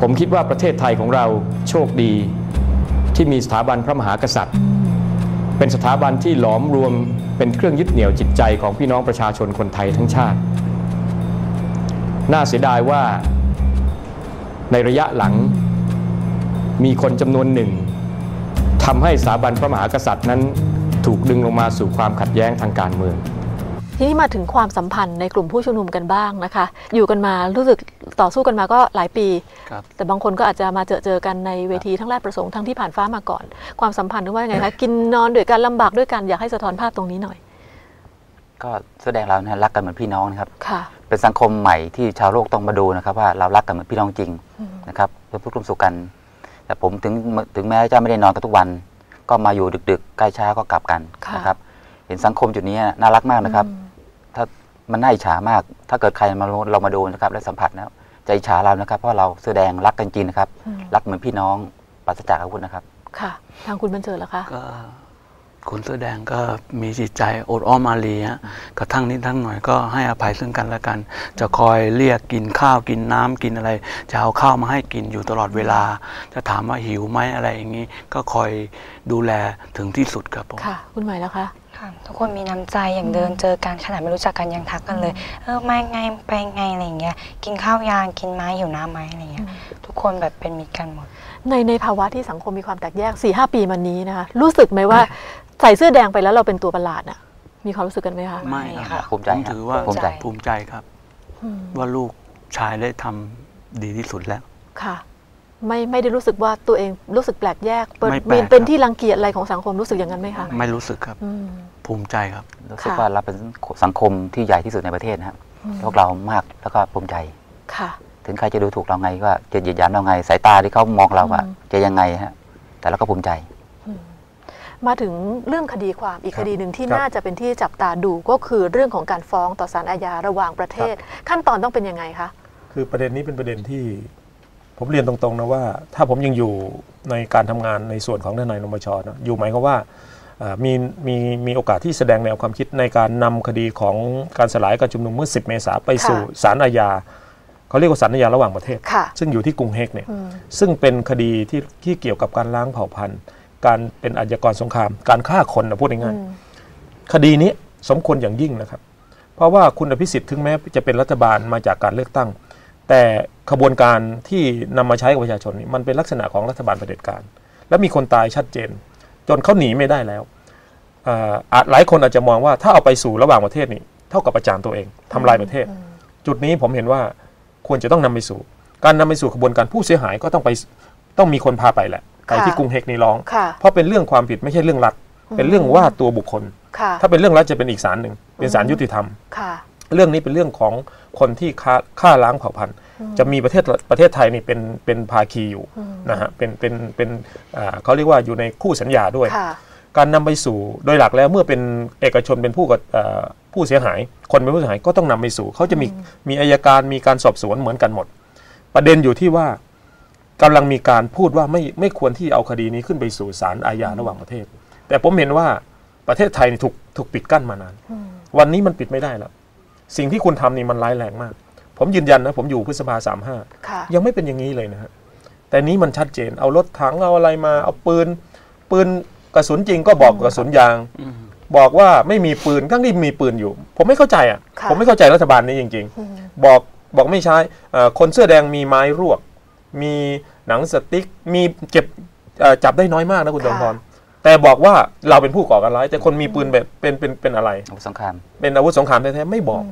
ผมคิดว่าประเทศไทยของเราโชคดี ที่มีสถาบันพระมหากษัตริย์ เป็นสถาบันที่หลอมรวมเป็นเครื่องยึดเหนี่ยวจิตใจของพี่น้องประชาชนคนไทยทั้งชาติ น่าเสียดายว่าในระยะหลังมีคนจำนวนหนึ่งทำให้สถาบันพระมหากษัตริย์นั้นถูกดึงลงมาสู่ความขัดแย้งทางการเมือง ทีนี้มาถึงความสัมพันธ์ในกลุ่มผู้ชุมนุมกันบ้างนะคะ อยู่กันมารู้สึกต่อสู้กันมาก็หลายปีครับแต่บางคนก็อาจจะมาเจอเจอกันในเวทีทั้งแรกประสงค์ทั้งที่ผ่านฟ้ามาก่อน ความสัมพันธ์นึกว่ายังไงคะกินนอนด้วยกันลำบากด้วยกันอยากให้สะท้อนภาพตรงนี้หน่อย ก็แสดงเราเนี่ยรักกันเหมือนพี่น้องนะครับค่ะเป็นสังคมใหม่ที่ชาวโลกต้องมาดูนะครับ ว่าเรารักกันเหมือนพี่น้องจริงนะครับเพื่อพูดร่วมสุขกัน แต่ผมถึงถึงแม้จะไม่ได้นอนกันทุกวัน ก็มาอยู่ดึกๆใกล้เช้าก็กลับกันค่ะนะครับ เห็นสังคมจุดนี้น่ารักมากนะครับ ถ้ามันน่าอิจฉามาก ถ้าเกิดใครมาเรามาดูนะครับ และสัมผัสแล้วจะอิจฉาเรานะครับ เพราะเราแสดงรักกันจริงนะครับอืมรักเหมือนพี่น้องปราศจากอาวุธนะครับ ค่ะ ทางคุณบรรเจิดล่ะคะก็คนเสื้อแดงก็มีจิตใจอดอ้อมอารีฮะกระทั่งนิดทั้งหน่อยก็ให้อภัยซึ่งกันและกัน จะคอยเรียกกินข้าวกินน้ำกินอะไร จะเอาข้าวมาให้กินอยู่ตลอดเวลา จะถามว่าหิวไหมอะไรอย่างนี้ ก็คอยดูแลถึงที่สุดครับผมค่ะ คุณหมายแล้วคะค่ะ ทุกคนมีน้ำใจอย่างเดินเจอกันขนาดไม่รู้จักกันยังทักกันเลย เออมาไงไปไงอะไรอย่างเงี้ยกินข้าวยางกินไม้หิวน้ำไหมอะไรเงี้ยทุกคนแบบเป็นมิตรกันหมด ในในภาวะที่สังคมมีความแตกแยก4ีหปีมานี้นะคะรู้สึกไหมว่าใส่เสื้อแดงไปแล้วเราเป็นตัวประหลาดน่ะมีความรู้สึกกันไหมคะไม่ไม่ครัค่ะบภูมิใจผมครับถือว่าภูมิใจภูมิใจครับอืมว่าลูกชายได้ทำดีที่สุดแล้วค่ะ ไม่ไม่ได้รู้สึกว่าตัวเองรู้สึกแปลกแยกเป็นไม่แปลกเป็นเป็นครับที่รังเกียจอะไรของสังคมรู้สึกอย่างนั้นไหมคะไม่รู้สึกครับอืมภูมิใจครับรู้สึกค่ะว่าเราเป็นสังคมที่ใหญ่ที่สุดในประเทศนะครับพวกเรามากแล้วก็ภูมิใจค่ะ ถึงใครจะดูถูกเราไงก็จะเหยียดหยามเราไงสายตาที่เขามองเราอะอืมจะยังไงฮะแต่เราก็ภูมิใจมาถึงเรื่องคดีความอีกครัคบดีหนึ่งที่ครับน่าจะเป็นที่จับตาดูก็คือเรื่องของการฟ้องต่อศาลอาญาระหว่างประเทศ ขั้นตอนต้องเป็นยังไงคะคือประเด็นนี้เป็นประเด็นที่ ผมเรียนตรงๆนะว่า ถ้าผมยังอยู่ในการทำงานในส่วนของทนายนมชนะอยู่หมายความว่าอ่ามีมีมีโอกาสที่แสดงแนวความคิดในการนำคดีของการสลายการชุมนุมเมื่อ 10 เมษาไปสู่ค่ะศาลอาญาเขาเรียกว่าศาลอาญาระหว่างประเทศค่ะซึ่งอยู่ที่กรุงเฮกเนี่ยอืมซึ่งเป็นคดีที่ที่เกี่ยวกับการล้างเผ่าพันธุ์ การเป็นอาชญากรสงคราม การฆ่าคนนะพูดง่ายๆคดีนี้สมควรอย่างยิ่งนะครับ เพราะว่าคุณอภิสิทธิ์ถึงแม้จะเป็นรัฐบาลมาจากการเลือกตั้ง แต่ขบวนการที่นำมาใช้กับประชาชนนี่มันเป็นลักษณะของรัฐบาลเผด็จการ และมีคนตายชัดเจน จนเขาหนีไม่ได้แล้วอ่าอาจหลายคนอาจจะมองว่าถ้าเอาไปสู่ระหว่างประเทศนี่เท่ากับประจานตัวเองทำลายประเทศ จุดนี้ผมเห็นว่าควรจะต้องนำไปสู่ การนำไปสู่ขบวนการผู้เสียหายก็ต้องไปต้องมีคนพาไปแหละไปที่ค่ะกรุงเฮกนี่ร้องค่ะเพราะเป็นเรื่องความผิดไม่ใช่เรื่องรัฐเป็นเรื่องว่าตัวบุคคลค่ะถ้าเป็นเรื่องรัฐจะเป็นอีกศาลหนึ่งเป็นศาลยุติธรรมค่ะเรื่องนี้เป็นเรื่องของ คนที่ฆ่าฆ่าล้างเผ่าพันธุ์ จะมีประเทศประเทศไทยนี่เป็นเป็นภาคีอยู่นะฮะเป็นเป็นเป็นอ่าเขาเรียกว่าอยู่ในคู่สัญญาด้วยค่ะการนำไปสู่โดยหลักแล้วเมื่อเป็นเอกชนเป็นผู้กับเอ่อผู้เสียหาย คนเป็นผู้เสียหายก็ต้องนำไปสู่เขาจะมีมีอายการมีการสอบสวนเหมือนกันหมด ประเด็นอยู่ที่ว่ากำลังมีการพูดว่าไม่ไม่ควรที่เอาคดีนี้ขึ้นไปสู่ศาลอาญาระหว่างประเทศ แต่ผมเห็นว่าประเทศไทยนี่ถูกถูกปิดกั้นมานาน วันนี้มันปิดไม่ได้แล้ว สิ่งที่คุณทำนี่มันร้ายแรงมาก ผมยืนยันนะผมอยู่พฤษภาสามห้าค่ะ ยังไม่เป็นอย่างนี้เลยนะฮะแต่นี้มันชัดเจน เอารถถังเอาอะไรมา เอาปืน ปืนกระสุนจริงก็บอกกระสุนยาง บอกว่าไม่มีปืนทั้งที่มีปืนอยู่ ผมไม่เข้าใจอะ ค่ะ ผมไม่เข้าใจรัฐบาลนี้จริงๆบอกบอกไม่ใช้เอ่อคนเสื้อแดงมีไม้รวก มีหนังสติ๊ก มีเก็บเอ่อจับได้น้อยมากนะคุณจอมพร แต่บอกว่าเราเป็นผู้ก่อการร้าย แต่คนมีปืนแบบเป็นเป็นเป็นอะไรอาวุธสงคราม เป็นอาวุธสงครามแท้ๆไม่บอก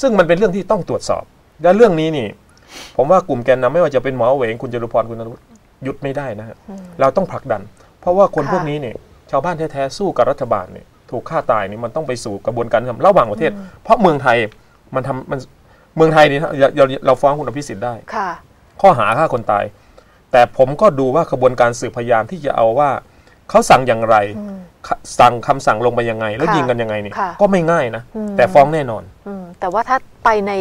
ซึ่งมันเป็นเรื่องที่ต้องตรวจสอบ และเรื่องนี้นี่ ผมว่ากลุ่มแกนนำไม่ว่าจะเป็นหมอเหวงคุณจรุพรคุณนรุตหยุดไม่ได้นะฮะเราต้องผลักดัน เพราะว่าคนค่ะพวกนี้เนี่ยชาวบ้านแท้ๆสู้กับรัฐบาลเนี่ยถูกฆ่าตายนี่มันต้องไปสู่กระบวนการทำระหว่างประเทศ เพราะเมืองไทยมันทำมันเมืองไทยนี่เราเราเราฟ้องคุณอภิสิทธิ์ได้ค่ะข้อหาฆ่าคนตาย แต่ผมก็ดูว่าขบวนการสืบพยานที่จะเอาว่า เขาสั่งอย่างไรขสั่งคำสั่งลงไปยังไง แล้วค่ะยิงกันยังไงนี่ค่ะก็ไม่ง่ายนะอืมแต่ฟ้องแน่นอนอืมแต่ว่าถ้าไปใน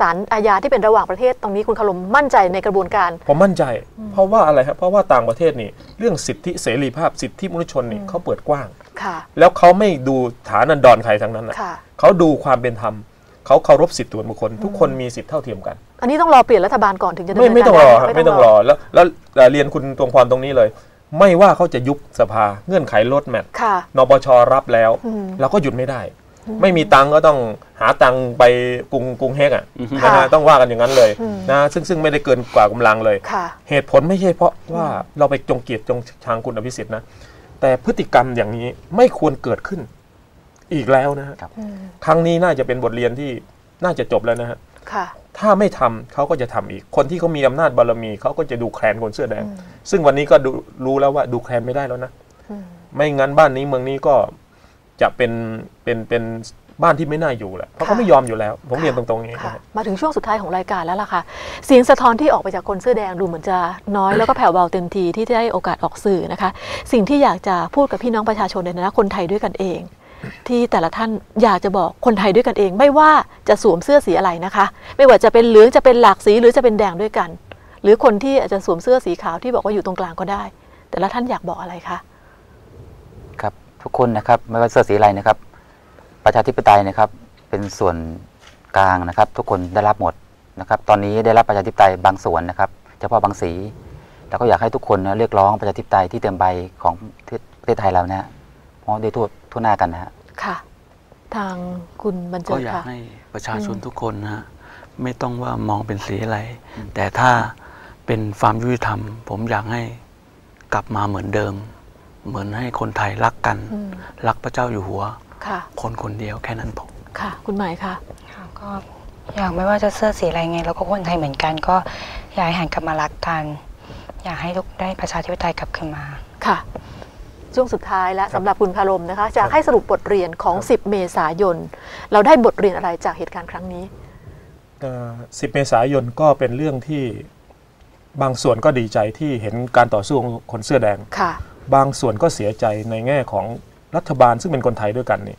ศาลอาญาที่เป็นระหว่างประเทศตรงนี้คุณคารมมั่นใจในกระบวนการ ผมมั่นใจ เพราะว่าอะไรครับเพราะว่าต่างประเทศนี่เรื่องสิทธิเสรีภาพสิทธิมนุษยชนนี่เขาเปิดกว้างค่ะแล้วเขาไม่ดูฐานันดรใครทั้งนั้นนะค่ะเขาดูความเป็นธรรมเขาเคารพสิทธิส่วนบุคคลทุกคนมีสิทธิเท่าเทียมกัน อันนี้ต้องรอเปลี่ยนรัฐบาลก่อนถึงจะดำไม่เนินไม่ต้องรอการครับด้ไม่ต้องรอแล้วแล้วแล้วเรียนคุณตรงพรตรงนี้เลย ไม่ว่าเขาจะยุบสภาเงื่อนไขลดแมทค่ะนปชรับแล้วอืมเราก็หยุดไม่ได้ ไม่มีตังค์ก็ต้องหาตังค์ไปกรุงกรุงเฮกอะค่ะนะฮะต้องว่ากันอย่างนั้นเลยอืมนะซึ่งซึ่งไม่ได้เกินกว่ากำลังเลยค่ะเหตุผลไม่ใช่เพราะว่าเราไปจงเกลียดจงชังคุณอภิสิทธิ์นะแต่พฤติกรรมอย่างนี้ไม่ควรเกิดขึ้น อีกแล้วนะฮะครับอืมครั้งนี้น่าจะเป็นบทเรียนที่น่าจะจบแล้วนะฮะค่ะ ถ้าไม่ทำเขาก็จะทำอีก คนที่เขามีอำนาจบารมีเขาก็จะดูแคลนคนเสื้อแดงอืมซึ่งวันนี้ก็ดูรู้แล้วว่าดูแคลนไม่ได้แล้วนะอืมไม่งั้นบ้านนี้เมืองนี้ก็จะเป็นเป็นเป็นบ้านที่ไม่น่าอยู่แหละเพราะเขาไม่ยอมอยู่แล้ว ผมเรียนตรงๆอย่างนี้ค่ะนะฮะมาถึงช่วงสุดท้ายของรายการแล้วล่ะค่ะ เสียงสะท้อนที่ออกไปจากคนเสื้อแดงดูเหมือนจะน้อยแล้วก็แผ่วเบาเต็มทีที่ได้โอกาสออกสื่อนะคะ สิ่งที่อยากจะพูดกับพี่น้องประชาชนในฐานะคนไทยด้วยกันเอง ที่แต่ละท่านอยากจะบอกคนไทยด้วยกันเอง ไม่ว่าจะสวมเสื้อสีอะไรนะคะ ไม่ว่าจะเป็นเหลืองจะเป็นหลากสีหรือจะเป็นแดงด้วยกัน หรือคนที่อาจจะสวมเสื้อสีขาวที่บอกว่าอยู่ตรงกลางก็ได้ แต่ละท่านอยากบอกอะไรคะครับทุกคนนะครับไม่ว่าเสื้อสีอะไรนะครับ ประชาธิปไตยนะครับเป็นส่วนกลางนะครับ ทุกคนได้รับหมดนะครับ ตอนนี้ได้รับประชาธิปไตยบางส่วนนะครับ เฉพาะบางสีแล้วก็อยากให้ทุกคนนะเรียกร้องประชาธิปไตยที่เต็มใบของประเทศไทยเรานะฮะเพราะได้ทั่ว ทั่วหน้ากันนะฮะค่ะ ทางคุณบรรเจิก็ดอยากค่ะ ให้ประชาชนทุกคนนะฮะไม่ต้องว่ามองเป็นสีอะไร แต่ถ้าเป็นความยุติธรรม ผมอยากให้กลับมาเหมือนเดิม เหมือนให้คนไทยรักกัน อืม รักพระเจ้าอยู่หัว ค่ะ คนคนเดียวแค่นั้นพอ ค่ะ คุณหมายค่ะ ค่ะก็อยากไม่ว่าจะเสื้อสีอะไรไงเราก็คนไทยเหมือนกันก็อยากให้หันกลับมารักกัน อยากให้ทุกได้ประชาธิปไตยกลับคืนมา ค่ะ ช่วงสุดท้ายแล้วสำหรับคุณพารมนะคะจะให้สรุปบทเรียนของ 10 เมษายน เราได้บทเรียนอะไรจากเหตุการณ์ครั้งนี้เอ่อ10 เมษายนก็เป็นเรื่องที่บางส่วนก็ดีใจที่เห็นการต่อสู้ของคนเสื้อแดงค่ะบางส่วนก็เสียใจในแง่ของรัฐบาลซึ่งเป็นคนไทยด้วยกันนี่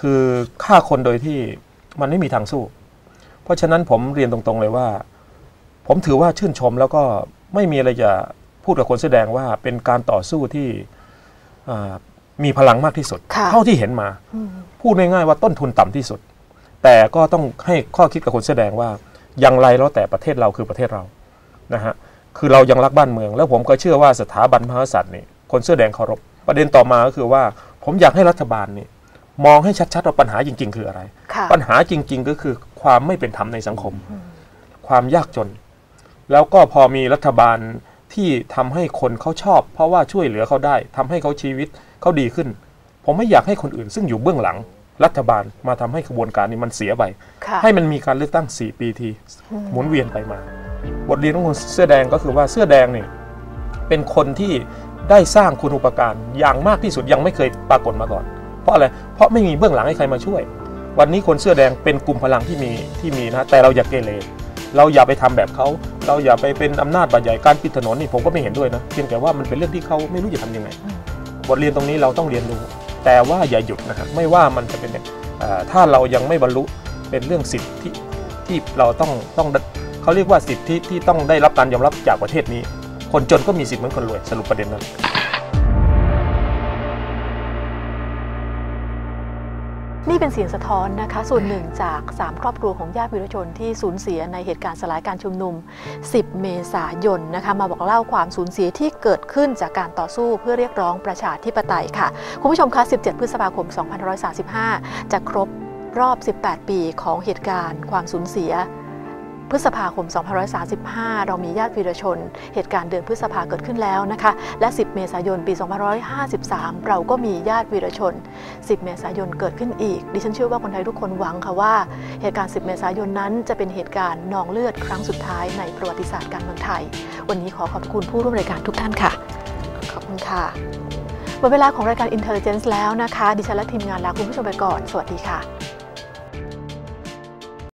คือฆ่าคนโดยที่มันไม่มีทางสู้ เพราะฉะนั้นผมเรียนตรงๆเลยว่า ผมถือว่าชื่นชมแล้วก็ไม่มีอะไรจะพูดกับคนเสื้อแดงว่าเป็นการต่อสู้ที่อ่า มีพลังมากที่สุดค่ะเท่าที่เห็นมาอืมพูดง่ายๆว่าต้นทุนต่ำที่สุด แต่ก็ต้องให้ข้อคิดกับคนแสอแดงว่าอย่างไรแล้วแต่ประเทศเราคือประเทศเรานะฮะคือเรายังรักบ้านเมือง แล้วผมก็เชื่อว่าสถาบันพระมหากษัตริย์นี่คนเสื้อแดงเคารพประเด็นต่อมาก็คือว่า ผมอยากให้รัฐบาลนี่มองให้ชัดๆว่าปัญหาจริง ๆ คืออะไรค่ะปัญหาจริง ๆ ก็คือความไม่เป็นธรรมในสังคม ความยากจน แล้วก็พอมีรัฐบาล ที่ทำให้คนเขาชอบ เพราะว่าช่วยเหลือเขาได้ทำให้เขาชีวิตเขาดีขึ้น ผมไม่อยากให้คนอื่นซึ่งอยู่เบื้องหลังรัฐบาลมาทำให้กระบวนการนี้มันเสียไปค่ะให้มันมีการเลือกตั้ง 4 ปีทีหมุนเวียนไปมา บทเรียนของคนเสื้อแดงก็คือว่าเสื้อแดงนี่เป็นคนที่ได้สร้างคุณอุปการอย่างมากที่สุดยังไม่เคยปรากฏมาก่อน เพราะอะไร เพราะไม่มีเบื้องหลังให้ใครมาช่วย วันนี้คนเสื้อแดงเป็นกลุ่มพลังที่มีที่มีนะ แต่เราอย่าเกเร เราอย่าไปทำแบบเขาเราอย่าไปเป็นอำนาจบาดใหญ่การปิดถนนนี่ผมก็ไม่เห็นด้วยนะเพียงแต่ว่ามันเป็นเรื่องที่เขาไม่รู้จะทำยังไง บทเรียนตรงนี้เราต้องเรียนรู้ แต่ว่าอย่าหยุดนะครับไม่ว่ามันจะเป็นเนี่ยเอ่อถ้าเรายังไม่บรรลุเป็นเรื่องสิทธิที่ที่เราต้องต้องเขาเรียกว่าสิทธิที่ต้องได้รับการยอมรับจากประเทศนี้ คนจนก็มีสิทธิ์เหมือนคนรวยสรุปประเด็นนั้น นี่เป็นเสียงสะท้อนนะคะ ส่วนหนึ่งจาก 3 ครอบครัวของญาติวิรชนที่สูญเสียในเหตุการณ์สลายการชุมนุม 10 เมษายนนะคะ มาบอกเล่าความสูญเสียที่เกิดขึ้นจากการต่อสู้เพื่อเรียกร้องประชาธิปไตยค่ะ คุณผู้ชมคะ 17 พฤษภาคม 2535 จะครบรอบ 18 ปีของเหตุการณ์ ความสูญเสีย พฤษภาคม 2535 เรามีญาติวีรชน เหตุการณ์เดือนพฤษภาเกิดขึ้นแล้วนะคะ และ 10 เมษายน ปี 2553 เราก็มีญาติวีรชน 10 เมษายนเกิดขึ้นอีก ดิฉันเชื่อว่าคนไทยทุกคนหวังค่ะว่า เหตุการณ์ 10 เมษายนนั้นจะเป็นเหตุการณ์นองเลือดครั้งสุดท้ายในประวัติศาสตร์การเมืองไทย วันนี้ขอขอบคุณผู้ร่วมรายการทุกท่านค่ะ ขอบคุณค่ะหมดเวลาของรายการ Intelligence แล้วนะคะ ดิฉันและทีมงานลาคุณผู้ชมไปก่อน สวัสดีค่ะ